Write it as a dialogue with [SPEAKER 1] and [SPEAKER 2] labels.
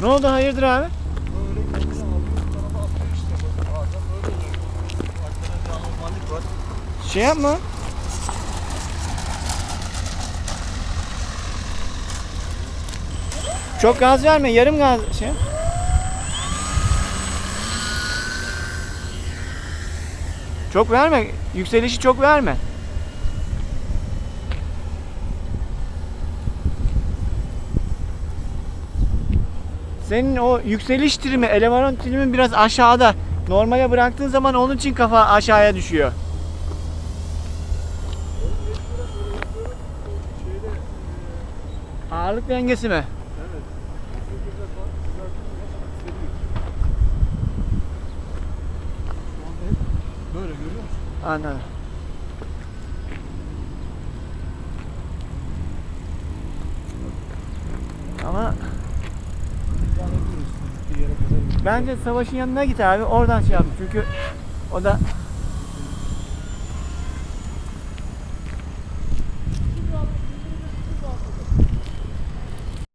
[SPEAKER 1] Ne oldu hayırdır abi? Şey yapma. Çok gaz verme, yarım gaz şey. Çok verme, yükselişi çok verme. Senin o yükseliş trimi, elevaron trimin biraz aşağıda. Normale bıraktığın zaman onun için kafa aşağıya düşüyor. Ağırlık dengesi mi?
[SPEAKER 2] böyle görüyor musun?
[SPEAKER 1] Anladım. Ama bence savaşın yanına git abi oradan şey yap. Çünkü o da